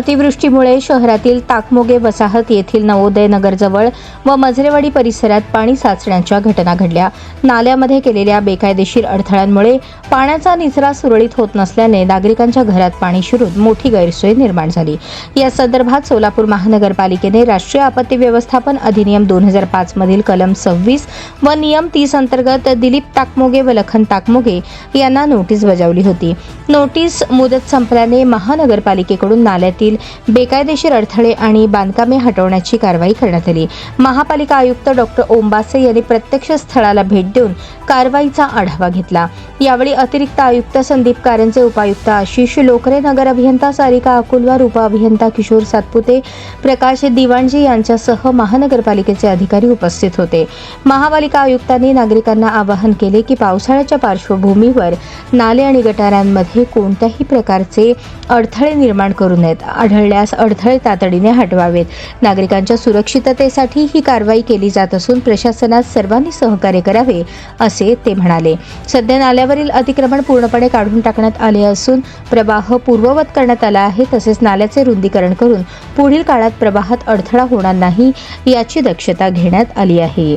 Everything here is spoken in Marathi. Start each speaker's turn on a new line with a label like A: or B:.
A: अतिवृष्टीमुळे शहरातील ताकमोगे वसाहत येथील नवोदय नगरजवळ व मजरेवाडी परिसरात पाणी साचण्याच्या घटना घडल्या. नाल्यामध्ये केलेल्या बेकायदेशीर अडथळ्यांमुळे पाण्याचा निचरा सुरळीत होत नसल्याने नागरिकांच्या घरात पाणी शिरून मोठी गैरसोय निर्माण झाली. या संदर्भात सोलापूर महानगरपालिकेने राष्ट्रीय आपत्ती व्यवस्थापन अधिनियम दोन हजार पाच मधील कलम सव्वीस व नियम तीस अंतर्गत दिलीप ताकमोगे व लखन ताकमोगे यांना नोटीस बजावली होती. नोटीस मुदत संपल्याने महानगरपालिकेकडून नाल्यातील बेकायदेशीर अडथळे आणि बांधकामे हटवण्याची कारवाई करण्यात आली. महापालिका आयुक्त डॉक्टर ओंबासे यांनी प्रत्यक्ष स्थळाला भेट देऊन कारवाईचा आढावा घेतला. यावेळी अतिरिक्त आयुक्त संदीप कारंजे उपायुक्त आशिष लोकरे नगर अभियंता सारिका अकुलवार उपअभियंता किशोर सातपुते प्रकाश दिवाणजी यांच्यासह महानगरपालिकेचे अधिकारी उपस्थित होते. महापालिका आयुक्तांनी नागरिकांना आवाहन केले की पावसाळ्याच्या पार्श्वभूमीवर नाले आणि गटारांमध्ये कोणत्याही प्रकारचे अडथळे निर्माण करू नयेत. आढळल्यास अडथळे तातडीने हटवावेत. नागरिकांच्या सुरक्षिततेसाठी ही कारवाई केली जात असून प्रशासनात सर्वांनी सहकार्य करावे असे ते म्हणाले. सध्या नाल्यावरील अतिक्रमण पूर्णपणे काढून टाकण्यात आले असून प्रवाह पूर्ववत करण्यात आला आहे तसेच नाल्याचे रुंदीकरण करून पुढील काळात प्रवाहात अडथळा होणार नाही याची दक्षता घेण्यात आली आहे.